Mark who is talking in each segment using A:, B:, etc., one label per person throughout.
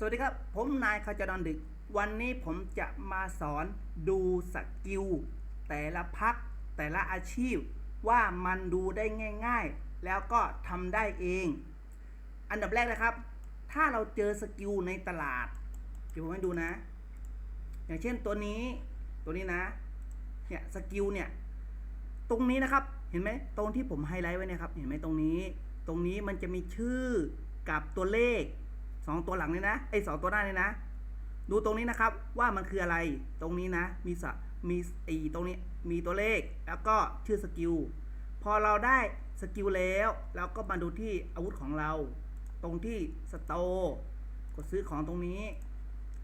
A: สวัสดีครับ ผมนายขจรดึก วันนี้ผมจะมาสอนดูสกิลแต่ละพักแต่ละอาชีพ ว่ามันดูได้ง่าย ๆ แล้วก็ทำได้เอง อันดับแรกนะครับ ถ้าเราเจอสกิลในตลาด เดี๋ยวผมให้ดูนะ อย่างเช่นตัวนี้ตัวนี้นะ เนี่ยสกิลเนี่ย ตรงนี้นะครับ เห็นไหมตรงที่ผมไฮไลท์ไว้เนยครับ เห็นไหมตรงนี้ ตรงนี้มันจะมีชื่อกับตัวเลข สองตัวหลังนี่นะไอ้สองตัวหน้านี่นะ ดูตรงนี้นะครับว่ามันคืออะไรตรงนี้นะ มีสะมีไอ้ตรงนี้มีตัวเลขแล้วก็ชื่อสกิลพอเราได้สกิลแล้วเราก็มาดูที่อาวุธของเรา ตรงที่สโตกดซื้อของตรงนี้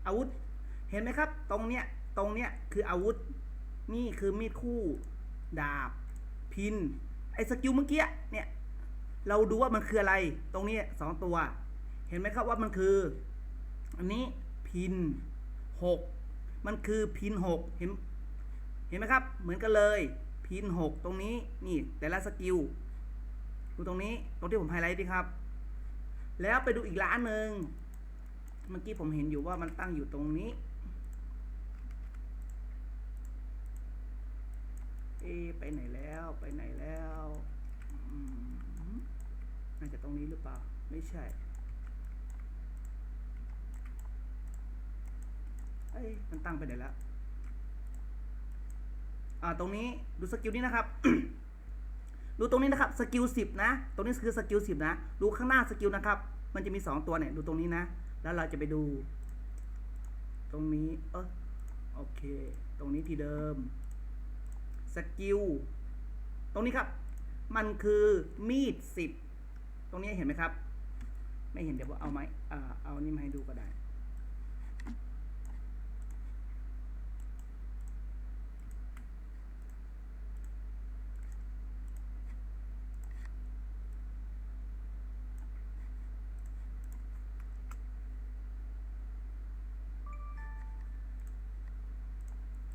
A: อาวุธเห็นไหมครับ ตรงเนี้ยตรงเนี้ยคืออาวุธ นี่คือมีดคู่ ดาบ พินไอ้สกิลเมื่อกี้เนี่ยเราดูว่ามันคืออะไร ตรงนี้สองตัว ห็นไหมครับว่ามันคือ อันนี้พินหกมันคือพินหกเห็นเห็นไหมครับ เหมือนกันเลยพินหกตรงนี้นี่แต่ละสกิลดูตรงนี้ตรงที่ผมไฮไลท์ดิครับ แล้วไปดูอีกร้านหนึ่งเมื่อกี้ผมเห็นอยู่ว่ามันตั้งอยู่ตรงนี้เอไปไหนแล้วไปไหนแล้วอืมน่าจะตรงนี้หรือเปล่า ไม่ใช่ เอ้ยมันตั้งไปไหนแล้ว อ่า ตรงนี้ดูสกิลนี้นะครับ ดูตรงนี้นะครับ สกิลสิบนะ ตรงนี้คือสกิลสิบนะ ดูข้างหน้าสกิลนะครับ มันจะมีสองตัวเนี่ย ดูตรงนี้นะ แล้วเราจะไปดู ตรงนี้ เออโอเค ตรงนี้ที่เดิม สกิล ตรงนี้ครับ มันคือมีดสิบ ตรงนี้เห็นไหมครับ ไม่เห็นเดี๋ยวเอาไหมอ่า เอานี่มาให้ดูก็ได้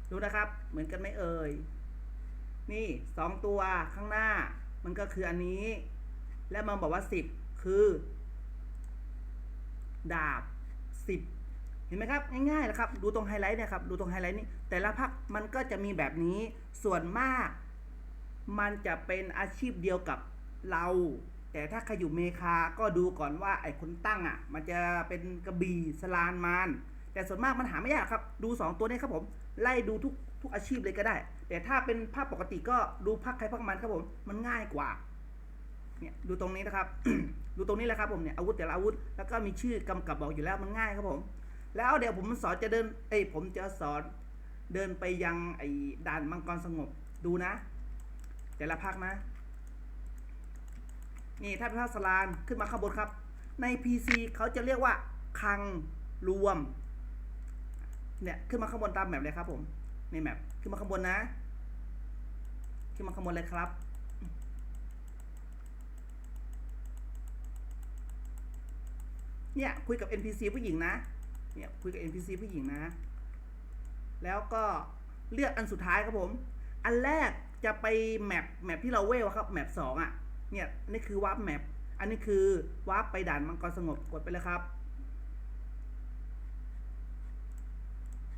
A: ดูนะครับ เหมือนกันไหมเอ่ย นี่สองตัวข้างหน้า มันก็คืออันนี้ และมันบอกว่าสิบคือ ดาบสิบเห็นไหมครับ ง่ายๆนะครับ ดูตรงไฮไลท์เนี่ยครับ ดูตรงไฮไลท์นี่ แต่ละพักมันก็จะมีแบบนี้ ส่วนมาก มันจะเป็นอาชีพเดียวกับเรา แต่ถ้าใครอยู่เมคา ก็ดูก่อนว่าไอ้คนตั้งอะ มันจะเป็นกระบี่สลานมาน แต่ส่วนมากมันหาไม่ยากครับ ดูสองตัวนี้ครับผม ไล่ดูทุกทุกอาชีพเลยก็ได้ แต่ถ้าเป็นภาพปกติก็ดูพักใครพักมันครับผม มันง่ายกว่า เนี่ยดูตรงนี้นะครับ ดูตรงนี้แหละครับผมเนี่ยอาวุธแต่ละอาวุธ แล้วก็มีชื่อกำกับบอกอยู่แล้วมันง่ายครับผม แล้วเดี๋ยวผมสอนจะเดิน เอ้ยผมจะสอนเดินไปยังไอ้ด่านมังกรสงบ ดูนะ แต่ละภาคนะ นี่ถ้าเป็นภาคสลานขึ้นมาข้างบนครับ ใน PC เขาจะเรียกว่าคังรวม เนี่ยขึ้นมาข้างบนตามแมปเลยครับ ผมในแมปขึ้นมาข้างบนนะ ขึ้นมาข้างบนเลยครับ เนี่ยคุยกับ NPC ผู้หญิงนะเนี่ยคุยกับ NPC ผู้หญิงนะ แล้วก็เลือกอันสุดท้ายครับผม อันแรกจะไปแมปแมปที่เราเวลอะครับแมปสองอะ เนี่ยนี่คือวาร์ปแมปอันนี้คือวาร์ปไปด่านมังกรสงบกดไปเลยครับ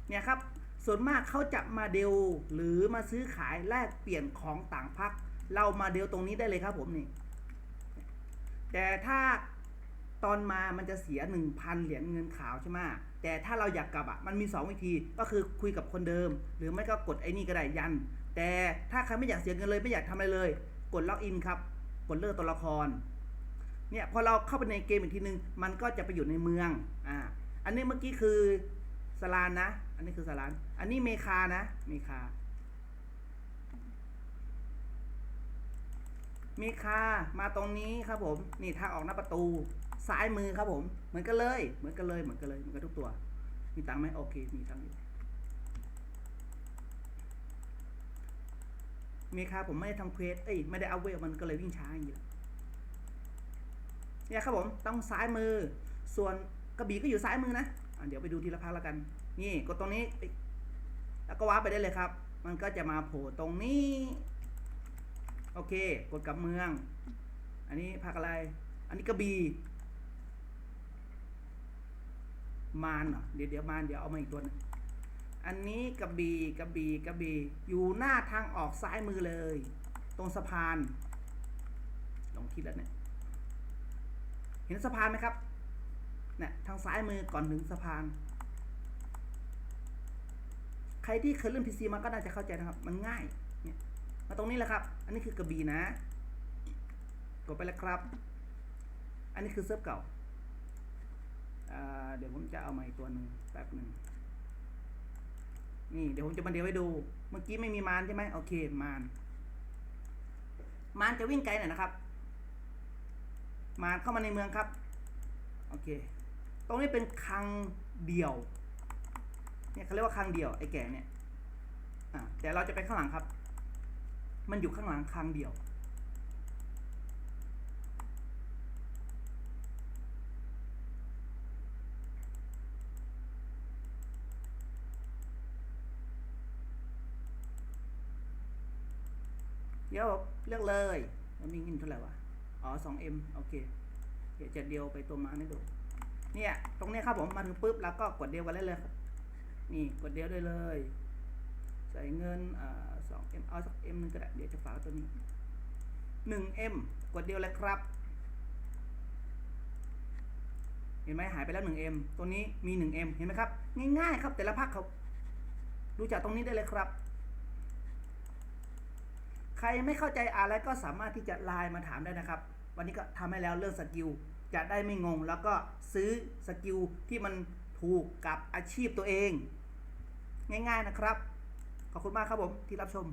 A: เนี่ยครับส่วนมากเขาจะมาเดลหรือมาซื้อขายแลกเปลี่ยนของต่างพัก เรามาเดลตรงนี้ได้เลยครับผมนี่ แต่ถ้าตอนมามันจะเสีย 1,000 เหรียญเงินขาวใช่ไหมแต่ถ้าเราอยากกลับอะมันมี 2 วิธีก็คือคุยกับคนเดิม หรือไม่ก็กดไอ้นี่ก็ได้ยัน แต่ถ้าใครไม่อยากเสียเงินเลยไม่อยากทำอะไรเลย กดล็อกอินครับ กดเลือกตัวละครเนี่ยพอเราเข้าไปในเกมอีกทีนึง มันก็จะไปอยู่ในเมืองอ่าอันนี้เมื่อกี้คือสลานนะ นนี้คือสลานอันนี้เมคานะ เมคา เมคา มาตรงนี้ครับผม นี่ทางออกหน้าประตู ซ้ายมือครับผม เหมือนกันเลย เหมือนกันเลย เหมือนกันเลย เหมือนกันทุกตัว มีตังไหมโอเค มีตังอยู่เมคาผมไม่ได้ทำเควส เอ้ย ไม่ได้เอาเวลมันก็เลยวิ่งช้าอย่างเงี้ยเนี่ยครับผม ต้องซ้ายมือ ส่วนกระบี่ก็อยู่ซ้ายมือนะอะเดี๋ยวไปดูทีละภาคแล้วกัน นี่กดตรงนี้ไปแล้วก็ว้าร์ปไปได้เลยครับ มันก็จะมาโผล่ตรงนี้ โอเค กดกลับเมือง อันนี้ภาคอะไร อันนี้กระบี่มารเหรอเดี๋ยวเดี๋ยวมารเดี๋ยวเอามาอีกตัวหนึงอันนี้กระบี่กระบี่กระบี่อยู่หน้าทางออกซ้ายมือเลย ตรงสะพานลองคิดแล้วเนี่ยเห็นสะพานไหมครับเนี่ยทางซ้ายมือก่อนถึงสะพาน ใครที่เคยเล่นพีซีมาก็น่าจะเข้าใจนะครับ มันง่ายเนี่ยมาตรงนี้แหละครับ อันนี้คือกระบี่นะ กดไปแล้วครับ อันนี้คือเซิร์ฟเก่า เดี๋ยวผมจะเอามาอีกตัวหนึ่งแป๊บหนึ่งนี่เดี๋ยวผมจะมาเดี๋ยวให้ดู เมื่อกี้ไม่มีมารใช่ไหมโอเคมารมารจะวิ่งไกลหน่อยนะครับ มารเข้ามาในเมืองครับ โอเค ตรงนี้เป็นคังเดี่ยว เนี่ยเขาเรียกว่าคลังเดี่ยวไอ้แก่เนี่ยอ่าแต่เราจะไปข้างหลังครับ มันอยู่ข้างหลังคลังเดี่ยว เดี๋ยวเลือกเลยมันมีเงินเท่าไหร่วะ อ๋อสองเอ็มโอเค เดี๋ยวจะเดียวไปตัวมาให้ดูเนี่ย ตรงนี้ครับผมมาถึงปุ๊บแล้วก็กดเดียวกันได้เลยครับ นี่กดเดียวได้เลย ใส่เงินอ่าสองเอ็มเอาสักเอ็มนึงก็ได้เดี๋ยวจะฝากตัวนี้หนึ่งเอ็มกดเดียวเลยครับ เห็นไหมหายไปแล้วหนึ่งเอ็มตัวนี้มีหนึ่งเอ็มเห็นไหมครับ ง่ายๆครับแต่ละภาคเขาดูจากตรงนี้ได้เลยครับ ใครไม่เข้าใจอะไรก็สามารถที่จะไลน์มาถามได้นะครับ วันนี้ก็ทำให้แล้วเรื่องสกิลจะได้ไม่งง แล้วก็ซื้อสกิลที่มันถูกกับอาชีพตัวเอง ง่ายๆนะครับ ขอบคุณมากครับผมที่รับชม